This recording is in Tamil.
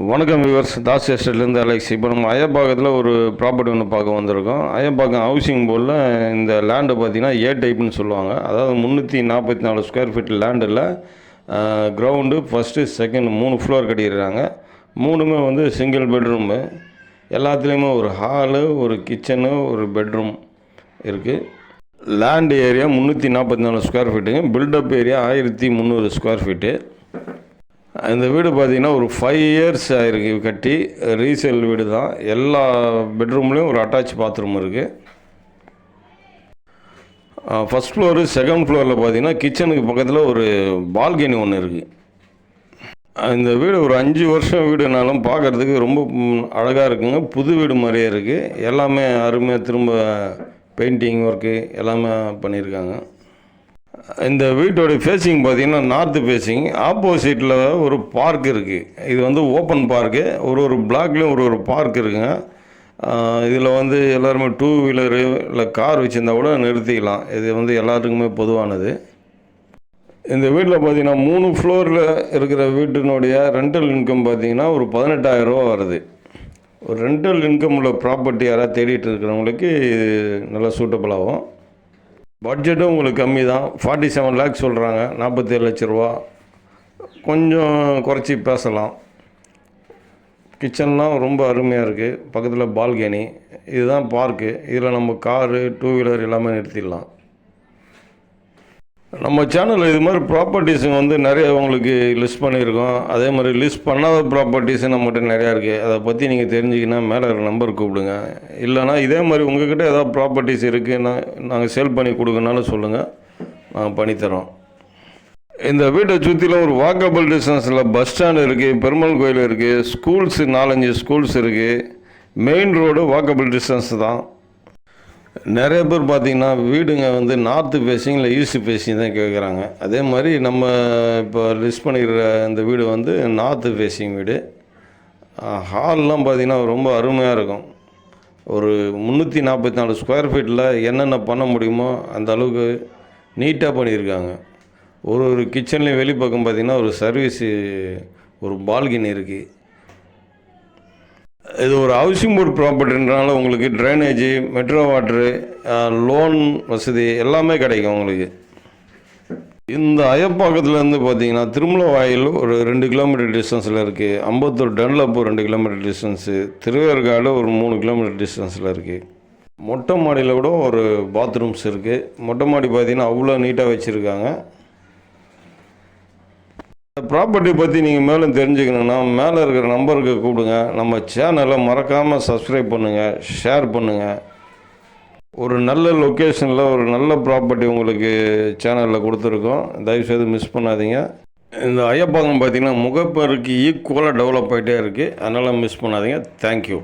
வணக்கம் விவர்ஸ் தாஸ் எஸ்டேட்லேருந்து அலெக்ஸ். இப்போ நம்ம அயப்பாக்கத்தில் ஒரு ப்ராப்பர்ட்டி ஒன்று பார்க்க வந்திருக்கோம். அயப்பாக்கம் ஹவுசிங் போர்டில் இந்த லேண்டை பார்த்தீங்கன்னா ஏ டைப்னு சொல்லுவாங்க. அதாவது முந்நூற்றி நாற்பத்தி நாலு ஸ்கொயர் ஃபீட் லேண்டில் கிரவுண்டு ஃபஸ்ட்டு செகண்ட் மூணு ஃப்ளோர் கட்டிடுறாங்க மூணுமே வந்து சிங்கிள் பெட்ரூமு எல்லாத்துலேயுமே ஒரு ஹாலு ஒரு கிச்சனு ஒரு பெட்ரூம் இருக்குது லேண்ட் ஏரியா முந்நூற்றி நாற்பத்தி நாலு ஸ்கொயர் ஃபீட்டுங்க பில்டப் ஏரியா ஆயிரத்தி முந்நூறு ஸ்கொயர் ஃபீட்டு இந்த வீடு பார்த்தீங்கன்னா ஒரு ஃபைவ் இயர்ஸ் ஆயிருக்கு கட்டி. ரீசேல் வீடு தான் எல்லா பெட்ரூம்லேயும் ஒரு அட்டாச் பாத்ரூம் இருக்குது ஃபஸ்ட் ஃப்ளோரு செகண்ட் ஃப்ளோரில் பார்த்தீங்கன்னா கிச்சனுக்கு பக்கத்தில் ஒரு பால்கனி ஒன்று இருக்குது இந்த வீடு ஒரு அஞ்சு வருஷம் வீடுனாலும் பார்க்குறதுக்கு ரொம்ப அழகாக இருக்குங்க. புது வீடு மாதிரியே இருக்குது எல்லாமே அருமையாக திரும்ப பெயிண்டிங் ஒர்க்கு எல்லாமே பண்ணியிருக்காங்க. இந்த வீட்டோடைய ஃபேஸிங் பார்த்தீங்கன்னா நார்த்து ஃபேஸிங் ஆப்போசிட்டில் ஒரு பார்க் இருக்குது இது வந்து ஓப்பன் பார்க்கு ஒரு ஒரு பிளாக்லேயும் ஒரு ஒரு பார்க் இருக்குங்க. இதில் வந்து எல்லாருமே டூ வீலரு இல்லை கார் வச்சுருந்தா கூட நிறுத்திக்கலாம். இது வந்து எல்லாத்துக்குமே பொதுவானது. இந்த வீட்டில் பார்த்தீங்கன்னா மூணு ஃப்ளோரில் இருக்கிற வீட்டினுடைய ரெண்டல் இன்கம் பார்த்தீங்கன்னா ஒரு பதினெட்டாயிரரூவா வருது. ஒரு ரெண்டல் இன்கம் உள்ள ப்ராப்பர்ட்டி யாராவது தேடிட்டு இருக்கிறவங்களுக்கு இது நல்லா சூட்டபிள் ஆகும். பட்ஜெட்டும் உங்களுக்கு கம்மி தான் ஃபார்ட்டி செவன் லேக்ஸ் சொல்கிறாங்க நாற்பத்தேழு லட்ச ரூபா. கொஞ்சம் குறைச்சி பேசலாம். கிச்சன்லாம் ரொம்ப அருமையாக இருக்குது பக்கத்தில் பால்கனி இதுதான் பார்க்கு இதில் நம்ம காரு டூ வீலர் எல்லாமே நிறுத்திடலாம். நம்ம சேனலில் இது மாதிரி ப்ராப்பர்ட்டிஸுங்க வந்து நிறைய உங்களுக்கு லிஸ்ட் பண்ணியிருக்கோம். அதே மாதிரி லிஸ்ட் பண்ணாத ப்ராப்பர்ட்டிஸும் நம்மகிட்ட நிறையா இருக்குது அதை பற்றி நீங்கள் தெரிஞ்சிக்கினா மேலே இருக்கிற நம்பர் கூப்பிடுங்க. இல்லைனா இதே மாதிரி உங்கள்கிட்ட ஏதாவது ப்ராப்பர்ட்டிஸ் இருக்குன்னா நாங்கள் சேல் பண்ணி கொடுக்கனாலும் சொல்லுங்கள் நாங்கள் பண்ணித்தரோம் இந்த வீட்டை சுற்றிலும் ஒரு வாக்கபிள் டிஸ்டன்ஸில் பஸ் ஸ்டாண்ட் இருக்குது பெருமாள் கோயில் இருக்குது ஸ்கூல்ஸு நாலஞ்சு ஸ்கூல்ஸ் இருக்குது மெயின் ரோடு வாக்கபிள் டிஸ்டன்ஸ் தான். நிறைய பேர் பார்த்தீங்கன்னா வீடுங்க வந்து நார்த்து ஃபேஸிங் இல்லை ஈஸ்ட் ஃபேஸிங் தான் கேட்குறாங்க. அதே மாதிரி நம்ம இப்போ லிஸ்ட் பண்ணிக்கிற இந்த வீடு வந்து நார்த்து ஃபேஸிங் வீடு. ஹால்லாம் பார்த்தீங்கன்னா ரொம்ப அருமையாக இருக்கும். ஒரு முந்நூற்றி நாற்பத்தி நாலு ஸ்கொயர் ஃபீட்டில் என்னென்ன பண்ண முடியுமோ அந்த அளவுக்கு நீட்டாக பண்ணியிருக்காங்க. ஒரு ஒரு கிச்சன்லேயும் வெளிப்பக்கம் பார்த்திங்கன்னா ஒரு சர்வீஸு ஒரு பால்கனி இருக்குது இது ஒரு ஹவுசிங் போர்டு ப்ராப்பர்ட்டின்றனால உங்களுக்கு ட்ரைனேஜு மெட்ரோ வாட்ரு லோன் வசதி எல்லாமே கிடைக்கும் உங்களுக்கு. இந்த அயப்பாக்கத்துலேருந்து பார்த்தீங்கன்னா திருமல வாயில் ஒரு ரெண்டு கிலோமீட்டர் டிஸ்டன்ஸில் இருக்குது அம்பத்தூர் டன்லப்பு ரெண்டு கிலோமீட்டர் டிஸ்டன்ஸு திருவேற்காடு ஒரு மூணு கிலோமீட்டர் டிஸ்டன்ஸில் இருக்குது மொட்டை மாடியில் கூட ஒரு பாத்ரூம்ஸ் இருக்குது மொட்டை மாடி பார்த்தீங்கன்னா அவ்வளோ நீட்டாக வச்சுருக்காங்க. ப்ராப்பர்ட்டி பற்றி நீங்கள் மேலும் தெரிஞ்சுக்கணுன்னா மேலே இருக்கிற நம்பருக்கு கூப்பிடுங்க. நம்ம சேனலை மறக்காமல் சப்ஸ்கிரைப் பண்ணுங்கள் ஷேர் பண்ணுங்கள் ஒரு நல்ல லொக்கேஷனில் ஒரு நல்ல ப்ராப்பர்ட்டி உங்களுக்கு சேனலில் கொடுத்துருக்கோம். தயவுசெய்து மிஸ் பண்ணாதீங்க. இந்த ஐயப்பாக்கம் பார்த்தீங்கன்னா முகப்பருக்கு ஈக்குவலாக டெவலப் ஆகிட்டே இருக்குது அதனால் மிஸ் பண்ணாதீங்க. தேங்க்யூ